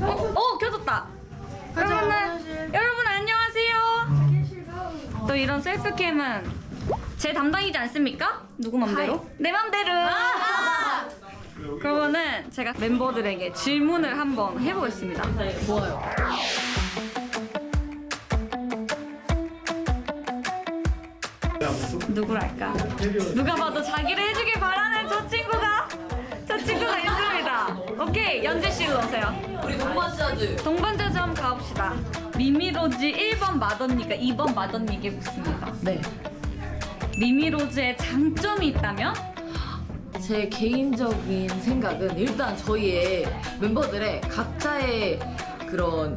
어, 어 켜졌다. 그러면은 여러분 안녕하세요. 또 이런 셀프캠은 제 담당이지 않습니까? 누구 맘대로? 내 맘대로. 그러면은 제가 멤버들에게 질문을 한번 해보겠습니다. 좋아요. 누구랄까? 누가 봐도 자기를 해주길 바라는 저 친구가. 오케이 연재 씨 일로 오세요. 우리 동반자즈. 동반자주 한번 가봅시다. 미미로즈 1번 맏언니가 2번 맏언니에게 묻습니다. 네. 미미로즈의 장점이 있다면? 제 개인적인 생각은 일단 저희의 멤버들의 각자의 그런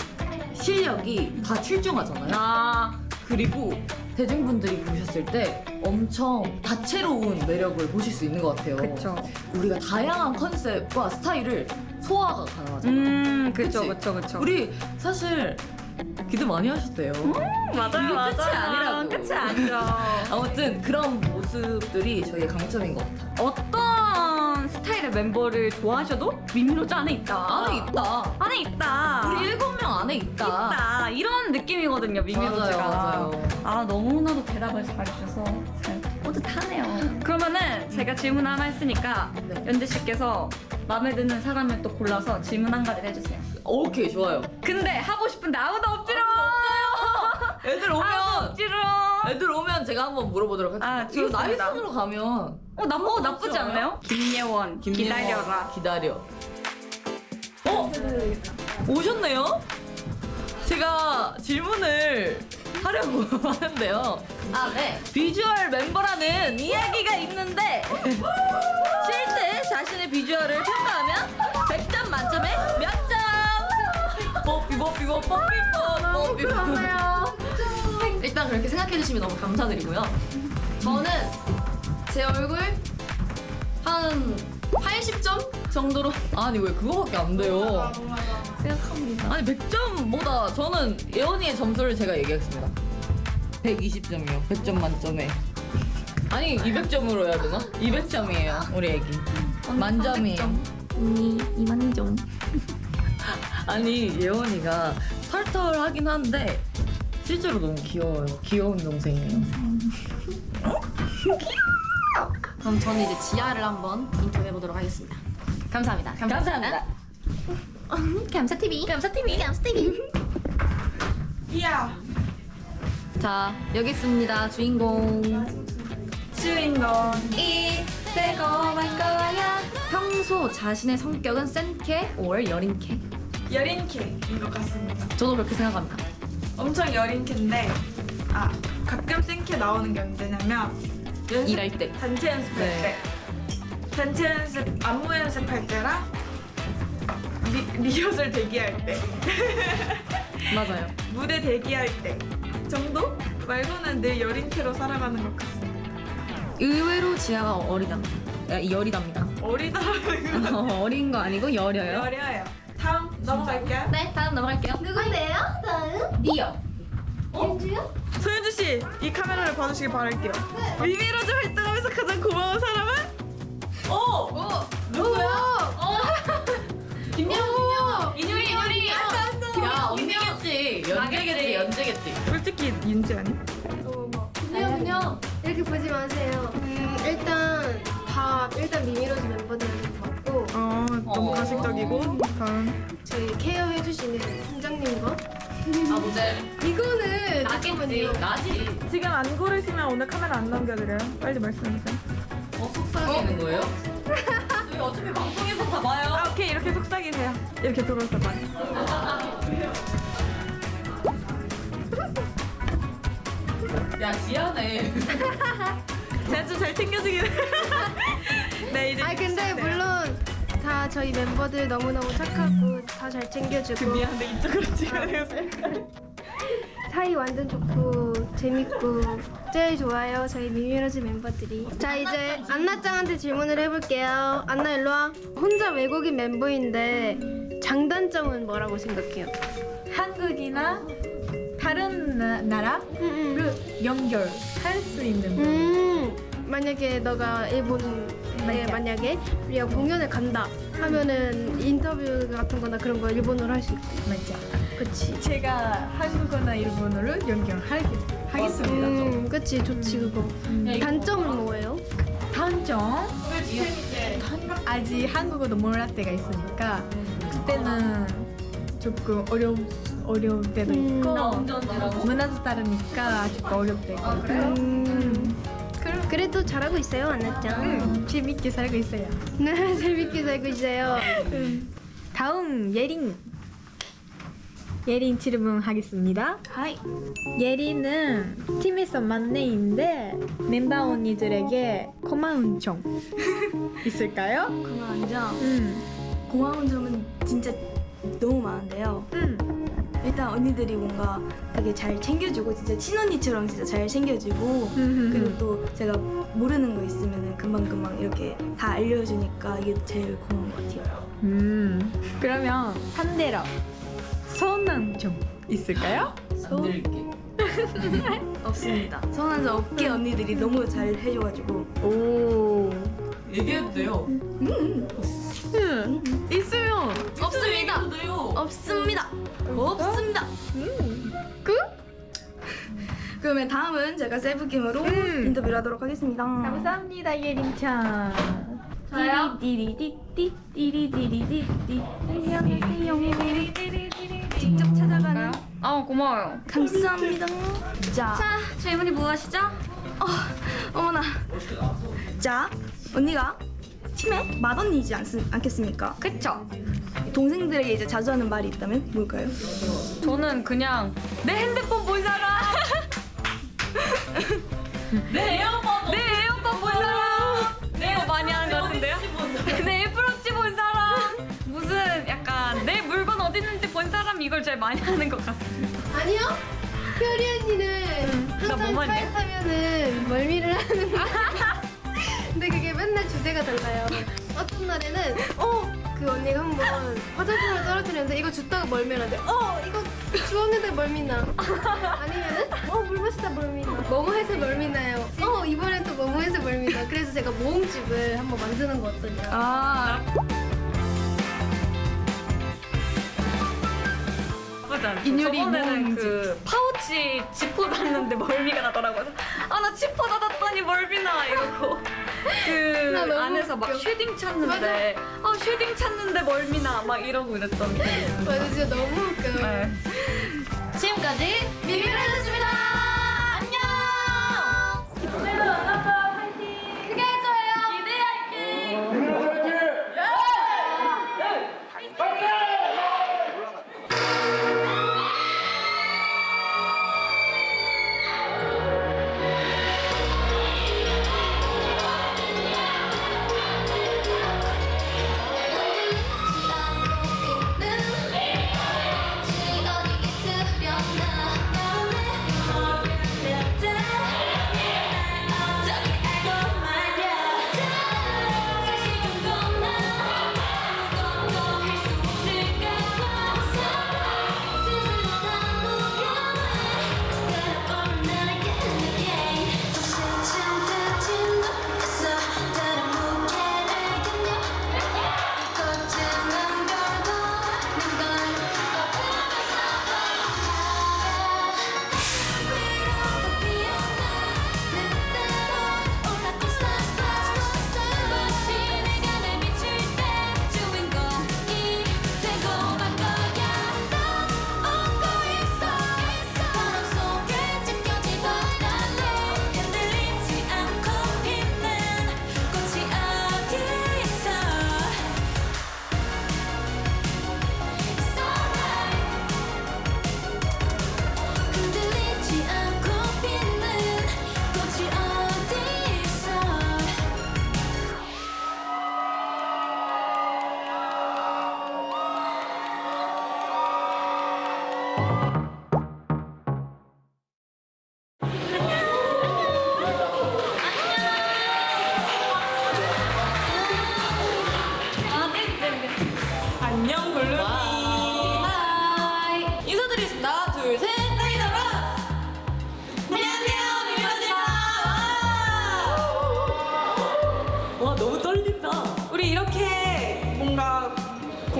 실력이 다 출중하잖아요. 아, 그리고 대중분들이 보셨을 때 엄청 다채로운 매력을 보실 수 있는 것 같아요. 그쵸. 우리가 다양한 컨셉과 스타일을 소화가 가능하잖아요. 음, 그쵸, 그치? 그쵸, 그쵸. 우리 사실 기대 많이 하셨대요. 맞아요, 이게 맞아요. 끝이 아니라고. 끝이 아니죠. 아무튼 그런 모습들이 저희의 강점인 것 같아요. 어떤 스타일의 멤버를 좋아하셔도 미미로즈 안에 있다. 안에 있다. 안에 있다. 우리 일곱 명 안에 있다. 있다. 이런 느낌이거든요, 미미로즈가. 맞아요, 맞아요. 아, 너무나도 대답을 잘해주셔서 잘 뿌듯하네요. 그러면은 제가 질문 하나 했으니까 네. 연재 씨께서 마음에 드는 사람을 또 골라서 질문 한 가지를 해주세요. 오케이 좋아요. 근데 하고 싶은데 아무도 없지롱! 애들 오면 없지롱! 애들 오면 제가 한번 물어보도록 하겠습니다. 아, 이거 나이 좋습니다. 순으로 가면 어, 나, 어, 나쁘지 않나요? 김예원, 김예원, 기다려라. 기다려. 어? 오셨네요? 제가 질문을 하려고 하는데요. 아, 네. 비주얼 member라는 이야기가 있는데 실제 자신의 비주얼을 평가하면 100점 만점에 몇 점? 뽀삐 뽀삐 뽀삐 뽀삐 뽀 그렇게 생각해 주시면 너무 감사드리고요. 저는 제 얼굴 한 80점 정도로 아니 왜 그거밖에 안 돼요? 생각합니다. 아니 100점보다 저는 예원이의 점수를 제가 얘기하겠습니다. 120점이요. 100점 만점에. 아니 200점으로 해야 되나? 200점이에요 우리 애기. 만점이에요. 언니 2만 점. 아니 예원이가 털털하긴 한데 실제로 너무 귀여워요. 귀여운 동생이에요. 그럼 저는 이제 지아를 한번 인터뷰해 보도록 하겠습니다. 감사합니다. 감사합니다. 감사 TV. 감사 TV. 감사 TV. 이야 자 여기 있습니다 주인공. 주인공이 되고 말 거야. 평소 자신의 성격은 센 캐, or 여린 캐? 여린 캐인 것 같습니다. 저도 그렇게 생각합니다. 엄청 여린 캐인데 아 가끔 센캐 나오는 게 언제냐면 연습 일할 때. 단체 연습할 네. 때 단체 연습 안무 연습할 때랑 리, 리허설 대기할 때 맞아요. 무대 대기할 때 정도 말고는 늘 여린 캐로 살아가는 것 같습니다. 의외로 지아가 어리다. 야, 열이답니다. 어리다라는 건 어린 거 아니고 여려요. 어려요. 다음 넘어갈게요. 네, 다음 넘어갈게요. 누군데요? 다음? 리어. 윤주요? 소윤주 씨, 이 카메라를 봐주시기 바랄게요. 미미로즈 활동하면서 가장 고마운 사람은? 어! 누구야? 김영, 김영. 인율이, 인율이. 야, 언니겠지. 연재겠지, 연재겠지. 솔직히 윤지 아니? 그냥 그냥 이렇게 보지 마세요. 음, 일단 다 일단 미미로즈 멤버들한테 받고 어, 너무 어. 가식적이고. 다음. 저희 케어 해 주시는 팀장님과 아, 모델. 이거는 나겠지. 잠깐만요. 나지. 지금 안 고르시면 오늘 카메라 안 넘겨드려요. 빨리 말씀해주세요. 어 속삭이는 거예요? 저희 어차피 방송에서 다 봐요. 아, 오케이. 이렇게 속삭이세요. 이렇게 들어서 봐요. 야 지연해. 제가 좀잘 챙겨주긴 네, 이제. 아 근데 물론 다 저희 멤버들 너무너무 착하고 다 잘 챙겨주고. 미안한데 이쪽으로 찍어주세요. 사이 완전 좋고 재밌고 제일 좋아요 저희 미미로즈 멤버들이. 자 이제 안나짱한테 질문을 해볼게요. 안나 일로와. 혼자 외국인 멤버인데 장단점은 뭐라고 생각해요? 한국이나 다른 나, 나라를 음, 연결할 수 있는 거. 음 만약에 너가 일본 네, 만약에 우리가 공연을 간다 하면은 인터뷰 같은 거나 그런 거 일본어로 할 수 있고. 맞아. 그치. 제가 한국어나 일본어를 연결하겠습니다. 음, 그치. 좋지, 그거. 단점은 뭐예요? 단점? 아직 한국어도 몰랄 때가 있으니까 그때는 조금 어려 어려울 때도 음. 있고 문화도 다르니까 조금 어려울 때가 있고요. 음. 그래도 잘하고 있어요, 안나짱. 음, 재밌게 살고 있어요. 네, 재밌게 살고 있어요. 다음 예린 예린 질문하겠습니다. 하이. 예린은 팀에서 막내인데 멤버 언니들에게 고마운 점 있을까요? 고마운 점 음, 고마운 점은 진짜 너무 많은데요 음, 일단 언니들이 뭔가 되게 잘 챙겨주고 진짜 친언니처럼 진짜 잘 챙겨주고 그리고 또 제가 모르는 거 있으면 금방금방 이렇게 다 알려주니까 이게 제일 고마운 것 같아요 음. 그러면 반대로 서운한 점 있을까요? 안 드릴게. 없습니다 서운한 점 없게 언니들이 너무 잘 해줘가지고 오. 얘기해도 돼요. 음, 있으면 없습니다 없습니다 없습니다 끝? 그러면 다음은 제가 셀프캠으로 음. 인터뷰를 하도록 하겠습니다 감사합니다 예린 짱. 저요? 안녕하세요 직접 찾아가는 아 고마워요. 감사합니다 자, 자 질문이 무엇이죠? 어, 어머나 자 언니가 팀의 맏언니이지 않, 않겠습니까? 그쵸? 동생들에게 이제 자주 하는 말이 있다면 뭘까요? 저는 그냥 내 핸드폰 본 사람. 내 에어팟 내 에어팟 본 사람. 네 이거 많이 하는 것 같은데요? 내 애플워치 본 사람. 무슨 약간 내 물건 어디 있는지 본 사람 이걸 제일 많이 하는 것 같습니다. 아니요? 효리 언니는 나 항상 뭐만 차에 해? 타면은 멀미를 하는 거 근데 그게 맨날 주제가 달라요. 어떤 날에는 어! 그 언니가 한번 화장품을 떨어뜨렸는데 이거 줬다가 멀미 나는데 어! 이거 주웠는데 멀미 나. 아니면은 어! 물 마시다 멀미 나. 뭐뭐 해서 멀미 나요. 어! 이번엔 또 뭐뭐 해서 멀미 나. 그래서 제가 모음집을 한번 만드는 거 어떠냐. 아 않죠? 인율이 저번에는 뭔지. 그 파우치 지퍼 닫는데 멀미가 나더라고요. 아 나 지퍼 닫았더니 멀미 나 이러고 그 너무 안에서 막 웃겨. 쉐딩 찾는데 아 쉐딩 찾는데 멀미나 막 이러고 있어요. 맞아 진짜 너무 웃겨요. 네. 지금까지 미미라였습니다.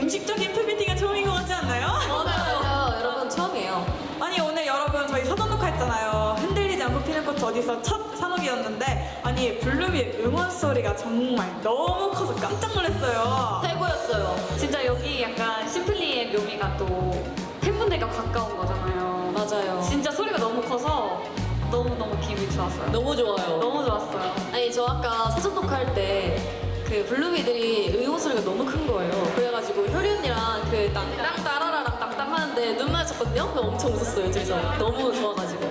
음식적인 팬미팅은 처음인 것 같지 않나요? 맞아요. 여러분 처음이에요. 아니 오늘 여러분 저희 사전녹화 했잖아요. 흔들리지 않고 피는 꽃 어디서 첫 산업이었는데 아니 블루비 응원 소리가 정말 너무 커서 깜짝 놀랐어요. 최고였어요. 진짜 여기 약간 심플리의 묘미가 또 팬분들과 가까운 거잖아요. 맞아요. 진짜 소리가 너무 커서 너무너무 기분이 좋았어요. 너무 좋아요. 너무 좋았어요. 아니 저 아까 사전 녹화할 때 그 블루비들이 응원 소리가 너무 큰 거예요. 그래가지고 효리 언니랑 그 땅땅 따라라랑 땅땅 하는데 눈 마주쳤거든요. 근데 엄청 웃었어요 둘이서 너무 좋아가지고.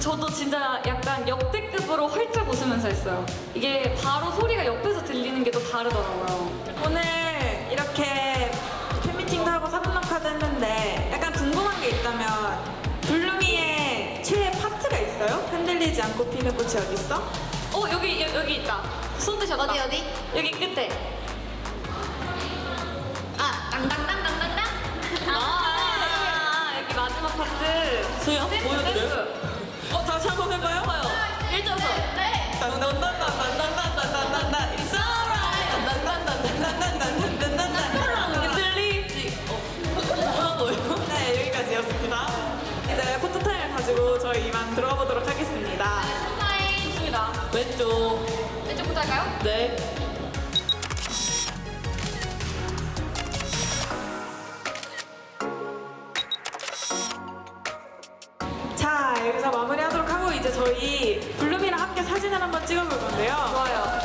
저도 진짜 약간 역대급으로 활짝 웃으면서 했어요. 이게 바로 소리가 옆에서 들리는 게 또 다르더라고요. 오늘 이렇게 팬미팅도 하고 사분녹화도 했는데 약간 궁금한 게 있다면 흔들리지 않고 피는 꽃이 어딨어? 어 여기 여, 여기 있다. 손 드셨다. 어디 어디? 여기 끝에. 아 땅땅땅땅땅땅. 아 여기 마지막 파트. 수영 보여드려요? 어 다시 한 번 해봐요. 봐요. 1점서. 딴딴딴딴딴딴딴딴딴딴 It's alright 딴딴딴딴딴딴딴딴딴 흔들리지. 어, 뭐라고요? 네 여기까지였습니다 이제 포토타임을 가지고 저희 이만 들어가 왼쪽. 왼쪽부터 할까요? 네. 자, 여기서 마무리하도록 하고 이제 저희 블루미랑 함께 사진을 한번 찍어볼 건데요. 좋아요.